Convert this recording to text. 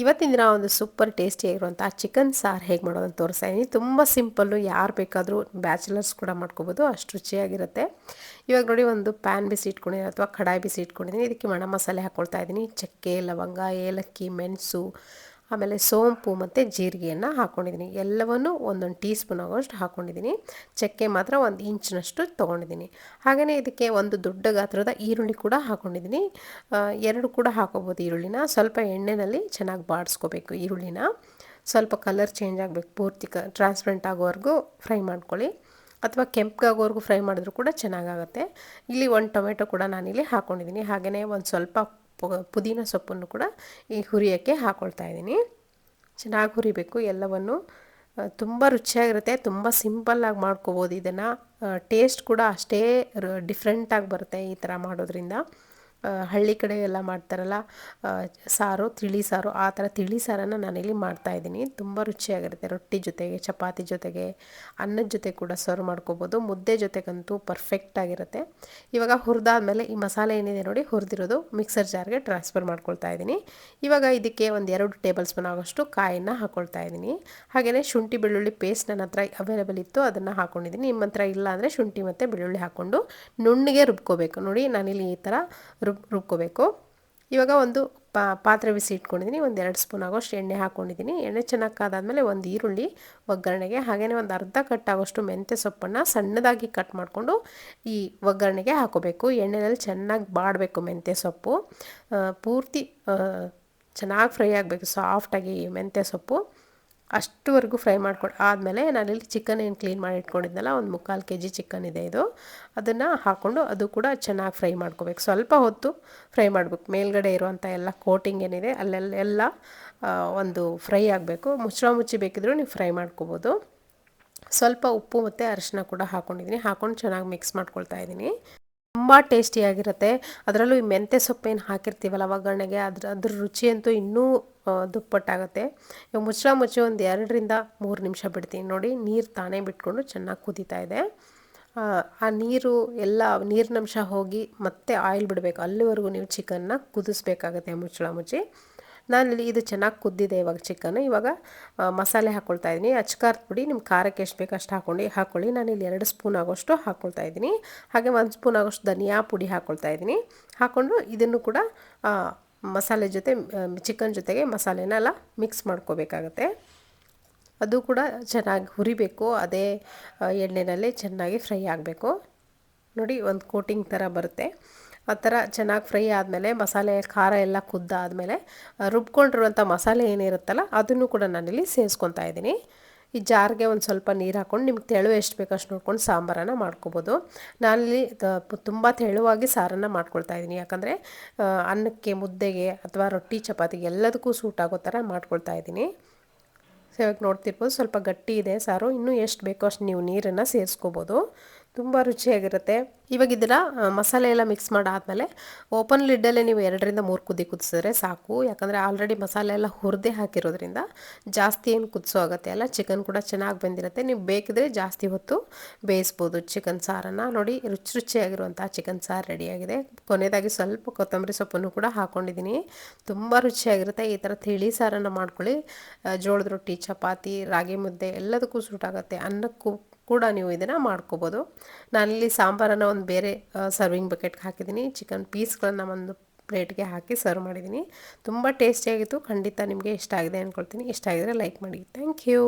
ಇವತ್ತಿನ ದಿನ ಒಂದು ಸೂಪರ್ ಟೇಸ್ಟಿಯಾಗಿರುವಂಥ ಚಿಕನ್ ಸಾರು ಹೇಗೆ ಮಾಡೋದು ಅಂತ ತೋರಿಸ್ತಾ ಇದ್ದೀನಿ ತುಂಬ ಸಿಂಪಲ್ಲು, ಯಾರು ಬೇಕಾದರೂ ಬ್ಯಾಚುಲರ್ಸ್ ಕೂಡ ಮಾಡ್ಕೋಬೋದು, ಅಷ್ಟು ರುಚಿಯಾಗಿರುತ್ತೆ. ಇವಾಗ ನೋಡಿ, ಒಂದು ಪ್ಯಾನ್ ಬಿಸಿ ಇಟ್ಕೊಂಡಿದ್ದೀನಿ ಅಥವಾ ಕಡಾಯಿ ಬಿಸಿ ಇಟ್ಕೊಂಡಿದ್ದೀನಿ. ಇದಕ್ಕೆ ಒಣ ಮಸಾಲೆ ಹಾಕ್ಕೊಳ್ತಾ ಇದ್ದೀನಿ ಚಕ್ಕೆ, ಲವಂಗ, ಏಲಕ್ಕಿ, ಮೆಣಸು ಆಮೇಲೆ ಸೋಂಪು ಮತ್ತು ಜೀರಿಗೆಯನ್ನು ಹಾಕ್ಕೊಂಡಿದ್ದೀನಿ ಎಲ್ಲವನ್ನು ಒಂದೊಂದು ಟೀ ಸ್ಪೂನ್ ಆಗೋಷ್ಟು ಹಾಕ್ಕೊಂಡಿದ್ದೀನಿ ಚಕ್ಕೆ ಮಾತ್ರ ಒಂದು ಇಂಚಿನಷ್ಟು ತೊಗೊಂಡಿದ್ದೀನಿ. ಹಾಗೆಯೇ ಇದಕ್ಕೆ ಒಂದು ದೊಡ್ಡ ಗಾತ್ರದ ಈರುಳ್ಳಿ ಕೂಡ ಹಾಕ್ಕೊಂಡಿದ್ದೀನಿ ಎರಡು ಕೂಡ ಹಾಕೋಬೋದು ಈರುಳ್ಳಿನ. ಸ್ವಲ್ಪ ಎಣ್ಣೆಯಲ್ಲಿ ಚೆನ್ನಾಗಿ ಬಾಡಿಸ್ಕೋಬೇಕು ಈರುಳ್ಳಿನ. ಸ್ವಲ್ಪ ಕಲರ್ ಚೇಂಜ್ ಆಗಬೇಕು. ಪೂರ್ತಿ ಕ, ಟ್ರಾನ್ಸ್ಪರೆಂಟ್ ಆಗೋವರೆಗೂ ಫ್ರೈ ಮಾಡ್ಕೊಳ್ಳಿ. ಅಥವಾ ಕೆಂಪಗಾಗೋವರೆಗೂ ಫ್ರೈ ಮಾಡಿದ್ರು ಕೂಡ ಚೆನ್ನಾಗಾಗುತ್ತೆ. ಇಲ್ಲಿ ಒಂದು ಟೊಮೆಟೊ ಕೂಡ ನಾನಿಲ್ಲಿ ಹಾಕ್ಕೊಂಡಿದ್ದೀನಿ ಹಾಗೆಯೇ ಒಂದು ಸ್ವಲ್ಪ ಪುದೀನ ಸೊಪ್ಪನ್ನು ಕೂಡ ಈ ಹುರಿಯೋಕ್ಕೆ ಹಾಕ್ಕೊಳ್ತಾ ಇದ್ದೀನಿ. ಚೆನ್ನಾಗಿ ಹುರಿಬೇಕು. ಎಲ್ಲವನ್ನು ತುಂಬ ರುಚಿಯಾಗಿರುತ್ತೆ. ತುಂಬ ಸಿಂಪಲ್ಲಾಗಿ ಮಾಡ್ಕೋಬೋದು. ಇದನ್ನು ಟೇಸ್ಟ್ ಕೂಡ ಅಷ್ಟೇ ಡಿಫ್ರೆಂಟಾಗಿ ಬರುತ್ತೆ ಈ ಥರ ಮಾಡೋದ್ರಿಂದ. ಹಳ್ಳಿ ಕಡೆ ಎಲ್ಲ ಮಾಡ್ತಾರಲ್ಲ ಸಾರು, ತಿಳಿ ಸಾರು, ಆ ಥರ ತಿಳಿ ಸಾರನ್ನು ನಾನಿಲ್ಲಿ ಮಾಡ್ತಾಯಿದ್ದೀನಿ ತುಂಬ ರುಚಿಯಾಗಿರುತ್ತೆ ರೊಟ್ಟಿ ಜೊತೆಗೆ, ಚಪಾತಿ ಜೊತೆಗೆ, ಅನ್ನದ ಜೊತೆ ಕೂಡ ಸರ್ವ್ ಮಾಡ್ಕೋಬೋದು. ಮುದ್ದೆ ಜೊತೆಗಂತೂ ಪರ್ಫೆಕ್ಟಾಗಿರುತ್ತೆ ಇವಾಗ ಹುರಿದಾದ್ಮೇಲೆ ಈ ಮಸಾಲೆ ಏನಿದೆ ನೋಡಿ, ಹುರಿದಿರೋದು ಮಿಕ್ಸರ್ ಜಾರ್ಗೆ ಟ್ರಾನ್ಸ್ಫರ್ ಮಾಡ್ಕೊಳ್ತಾ ಇದ್ದೀನಿ. ಇವಾಗ ಇದಕ್ಕೆ ಒಂದು ಎರಡು ಟೇಬಲ್ ಸ್ಪೂನ್ ಆಗೋಷ್ಟು ಕಾಯನ್ನು ಹಾಕ್ಕೊಳ್ತಾ ಇದ್ದೀನಿ. ಹಾಗೆಯೇ ಶುಂಠಿ, ಬೆಳ್ಳುಳ್ಳಿ ಪೇಸ್ಟ್ ನನ್ನ ಹತ್ರ ಅವೈಲೇಬಲ್ ಇತ್ತು, ಅದನ್ನು ಹಾಕ್ಕೊಂಡಿದ್ದೀನಿ ನಿಮ್ಮ ಹತ್ರ ಇಲ್ಲ ಅಂದರೆ ಶುಂಠಿ ಮತ್ತು ಬೆಳ್ಳುಳ್ಳಿ ಹಾಕ್ಕೊಂಡು ನುಣ್ಣಗೆ ರುಬ್ಕೋಬೇಕು. ನೋಡಿ, ನಾನಿಲ್ಲಿ ಈ ಥರ ರುಬ್ ರುಬ್ಕೋಬೇಕು. ಇವಾಗ ಒಂದು ಪಾ, ಪಾತ್ರೆ ಬಿಸಿ ಇಟ್ಕೊಂಡಿದ್ದೀನಿ ಒಂದು ಎರಡು ಸ್ಪೂನ್ ಆಗೋಷ್ಟು ಎಣ್ಣೆ ಹಾಕ್ಕೊಂಡಿದ್ದೀನಿ ಎಣ್ಣೆ ಚೆನ್ನಾಗಿ ಕಾದಾದಮೇಲೆ ಒಂದು ಈರುಳ್ಳಿ ಒಗ್ಗರಣೆಗೆ ಹಾಗೆಯೇ ಒಂದು ಅರ್ಧ ಕಟ್ ಆಗೋಷ್ಟು ಮೆಂತ್ಯ ಸೊಪ್ಪನ್ನು ಸಣ್ಣದಾಗಿ ಕಟ್ ಮಾಡಿಕೊಂಡು ಈ ಒಗ್ಗರಣೆಗೆ ಹಾಕೋಬೇಕು. ಎಣ್ಣೆಯಲ್ಲಿ ಚೆನ್ನಾಗಿ ಬಾಡಬೇಕು ಮೆಂತ್ಯ ಸೊಪ್ಪು. ಪೂರ್ತಿ ಚೆನ್ನಾಗಿ ಫ್ರೈ ಆಗಬೇಕು, ಸಾಫ್ಟಾಗಿ ಮೆಂತ್ಯ ಸೊಪ್ಪು. ಅಷ್ಟುವರೆಗೂ ಫ್ರೈ ಮಾಡ್ಕೊಂಡು ಆದಮೇಲೆ ನಾನಿಲ್ಲಿ ಚಿಕನ್ ಏನು ಕ್ಲೀನ್ ಮಾಡಿ ಇಟ್ಕೊಂಡಿದ್ದೆನಲ್ಲ ಒಂದು ಮುಕ್ಕಾಲು ಕೆ ಜಿ ಚಿಕನ್ ಇದೆ ಇದು. ಅದನ್ನು ಹಾಕ್ಕೊಂಡು ಅದು ಕೂಡ ಚೆನ್ನಾಗಿ ಫ್ರೈ ಮಾಡ್ಕೋಬೇಕು. ಸ್ವಲ್ಪ ಹೊತ್ತು ಫ್ರೈ ಮಾಡಬೇಕು. ಮೇಲ್ಗಡೆ ಇರುವಂಥ ಎಲ್ಲ ಕೋಟಿಂಗ್ ಏನಿದೆ, ಅಲ್ಲೆಲ್ಲ ಒಂದು ಫ್ರೈ ಆಗಬೇಕು. ಮುಚ್ಚಳ ಮುಚ್ಚಿ ಬೇಕಿದ್ರೂ ನೀವು ಫ್ರೈ ಮಾಡ್ಕೋಬೋದು. ಸ್ವಲ್ಪ ಉಪ್ಪು ಮತ್ತು ಅರಿಶಿನ ಕೂಡ ಹಾಕ್ಕೊಂಡಿದ್ದೀನಿ ಹಾಕ್ಕೊಂಡು ಚೆನ್ನಾಗಿ ಮಿಕ್ಸ್ ಮಾಡ್ಕೊಳ್ತಾ ಇದ್ದೀನಿ. ತುಂಬ ಟೇಸ್ಟಿಯಾಗಿರುತ್ತೆ. ಅದರಲ್ಲೂ ಈ ಮೆಂತ್ಯ ಸೊಪ್ಪೇನು ಹಾಕಿರ್ತೀವಲ್ಲ, ಒಗ್ಗರಣೆಗೆ, ಅದ್ರ ಅದ್ರ ರುಚಿ ಅಂತೂ ಇನ್ನೂ ದುಪ್ಪಟ್ಟಾಗುತ್ತೆ. ಇವಾಗ ಮುಚ್ಚಳ ಮುಚ್ಚಿ ಒಂದು ಎರಡರಿಂದ ಮೂರು ನಿಮಿಷ ಬಿಡ್ತೀನಿ ನೋಡಿ, ನೀರು ತಾನೇ ಬಿಟ್ಕೊಂಡು ಚೆನ್ನಾಗಿ ಕುದೀತಾ ಇದೆ. ಆ ನೀರು ಎಲ್ಲ ನೀರಿನಂಶ ಹೋಗಿ ಮತ್ತೆ ಆಯಿಲ್ ಬಿಡಬೇಕು. ಅಲ್ಲಿವರೆಗೂ ನೀವು ಚಿಕನ್ನ ಕುದಿಸ್ಬೇಕಾಗತ್ತೆ ಮುಚ್ಚಳ ಮುಚ್ಚಿ. ಇಲ್ಲಿ ಇದು ಚೆನ್ನಾಗಿ ಕುದ್ದಿದೆ ಇವಾಗ ಚಿಕನ್ ಇವಾಗ ಮಸಾಲೆ ಹಾಕ್ಕೊಳ್ತಾ ಇದ್ದೀನಿ. ಅಚ್ಕಾರದ ಪುಡಿ ನಿಮ್ಮ ಖಾರಕ್ಕೆ ಎಷ್ಟು ಬೇಕು ಅಷ್ಟು ಹಾಕ್ಕೊಂಡು ಹಾಕ್ಕೊಳ್ಳಿ ನಾನಿಲ್ಲಿ ಎರಡು ಸ್ಪೂನ್ ಆಗೋಷ್ಟು ಹಾಕ್ಕೊಳ್ತಾ ಇದ್ದೀನಿ. ಹಾಗೆ ಒಂದು ಸ್ಪೂನ್ ಆಗೋಷ್ಟು ಧನಿಯಾ ಪುಡಿ ಹಾಕ್ಕೊಳ್ತಾ ಇದ್ದೀನಿ. ಹಾಕ್ಕೊಂಡು ಇದನ್ನು ಕೂಡ ಮಸಾಲೆ ಜೊತೆ ಚಿಕನ್ ಜೊತೆಗೆ ಮಸಾಲೆನೆಲ್ಲ ಮಿಕ್ಸ್ ಮಾಡ್ಕೋಬೇಕಾಗತ್ತೆ. ಅದು ಕೂಡ ಚೆನ್ನಾಗಿ ಹುರಿಬೇಕು, ಅದೇ ಎಣ್ಣೆಯಲ್ಲಿ ಚೆನ್ನಾಗಿ ಫ್ರೈ ಆಗಬೇಕು. ನೋಡಿ, ಒಂದು ಕೋಟಿಂಗ್ ಥರ ಬರುತ್ತೆ. ಆ ಥರ ಚೆನ್ನಾಗಿ ಫ್ರೈ ಆದಮೇಲೆ ಮಸಾಲೆ ಖಾರ ಎಲ್ಲ ಕುದ್ದಾದಮೇಲೆ ರುಬ್ಕೊಂಡಿರುವಂಥ ಮಸಾಲೆ ಏನಿರುತ್ತಲ್ಲ, ಅದನ್ನು ಕೂಡ ನಾನಿಲ್ಲಿ ಸೇರಿಸ್ಕೊತಾ ಇದ್ದೀನಿ. ಈ ಜಾರ್ಗೆ ಒಂದು ಸ್ವಲ್ಪ ನೀರು ಹಾಕ್ಕೊಂಡು ನಿಮ್ಗೆ ತೆಳು ಎಷ್ಟು ಬೇಕು ಅಷ್ಟು ನೋಡ್ಕೊಂಡು ಸಾಂಬಾರನ್ನು ಮಾಡ್ಕೋಬೋದು. ನಾನಿಲ್ಲಿ ತುಂಬ ತೆಳುವಾಗಿ ಸಾರನ್ನು ಮಾಡ್ಕೊಳ್ತಾ ಇದ್ದೀನಿ. ಯಾಕಂದರೆ ಅನ್ನಕ್ಕೆ, ಮುದ್ದೆಗೆ ಅಥವಾ ರೊಟ್ಟಿ ಚಪಾತಿಗೆ ಎಲ್ಲದಕ್ಕೂ ಸೂಟ್ ಆಗೋ ಥರ ಮಾಡ್ಕೊಳ್ತಾ ಇದ್ದೀನಿ. ಸೊ ಇವಾಗ ನೋಡ್ತಿರ್ಬೋದು ಸ್ವಲ್ಪ ಗಟ್ಟಿ ಇದೆ ಸಾರು. ಇನ್ನೂ ಎಷ್ಟು ಬೇಕೋ ಅಷ್ಟು ನೀವು ನೀರನ್ನು ಸೇರಿಸ್ಕೋಬೋದು. ತುಂಬ ರುಚಿಯಾಗಿರುತ್ತೆ. ಇವಾಗ ಇದನ್ನ ಮಸಾಲೆ ಎಲ್ಲ ಮಿಕ್ಸ್ ಮಾಡಾದಮೇಲೆ ಓಪನ್ ಲಿಡ್ಡಲ್ಲೇ ನೀವು ಎರಡರಿಂದ ಮೂರು ಕುದಿ ಕುದಿಸಿದ್ರೆ ಸಾಕು. ಯಾಕಂದರೆ ಆಲ್ರೆಡಿ ಮಸಾಲೆ ಎಲ್ಲ ಹುರಿದೇ ಹಾಕಿರೋದ್ರಿಂದ ಜಾಸ್ತಿ ಏನು ಕುದಿಸೋ ಆಗುತ್ತೆ ಅಲ್ಲ ಚಿಕನ್ ಕೂಡ ಚೆನ್ನಾಗಿ ಬಂದಿರುತ್ತೆ. ನೀವು ಬೇಕಿದ್ರೆ ಜಾಸ್ತಿ ಹೊತ್ತು ಬೇಯಿಸ್ಬೋದು ಚಿಕನ್ ಸಾರನ್ನು. ನೋಡಿ, ರುಚಿ ರುಚಿಯಾಗಿರುವಂಥ ಚಿಕನ್ ಸಾರು ರೆಡಿಯಾಗಿದೆ. ಕೊನೆಯದಾಗಿ ಸ್ವಲ್ಪ ಕೊತ್ತಂಬರಿ ಸೊಪ್ಪನ್ನು ಕೂಡ ಹಾಕ್ಕೊಂಡಿದ್ದೀನಿ ತುಂಬ ರುಚಿಯಾಗಿರುತ್ತೆ. ಈ ಥರ ತಿಳಿ ಸಾರನ್ನು ಮಾಡ್ಕೊಳ್ಳಿ. ಜೋಳದ ರೊಟ್ಟಿ, ಚಪಾತಿ, ರಾಗಿ ಮುದ್ದೆ ಎಲ್ಲದಕ್ಕೂ ಸೂಟ್ ಆಗುತ್ತೆ. ಅನ್ನಕ್ಕೂ ಕೂಡ ನೀವು ಇದನ್ನು ಮಾಡ್ಕೋಬೋದು. ನಾನಿಲ್ಲಿ ಸಾಂಬಾರನ್ನು ಒಂದು ಬೇರೆ ಸರ್ವಿಂಗ್ ಬಕೆಟ್ಗೆ ಹಾಕಿದ್ದೀನಿ. ಚಿಕನ್ ಪೀಸ್ಗಳನ್ನು ಒಂದು ಪ್ಲೇಟ್ಗೆ ಹಾಕಿ ಸರ್ವ್ ಮಾಡಿದ್ದೀನಿ. ತುಂಬ ಟೇಸ್ಟಿಯಾಗಿತ್ತು ಖಂಡಿತ ನಿಮಗೆ ಇಷ್ಟ ಆಗಿದೆ ಅಂದ್ಕೊಳ್ತೀನಿ ಇಷ್ಟ ಆಗಿದ್ರೆ ಲೈಕ್ ಮಾಡಿ. Thank you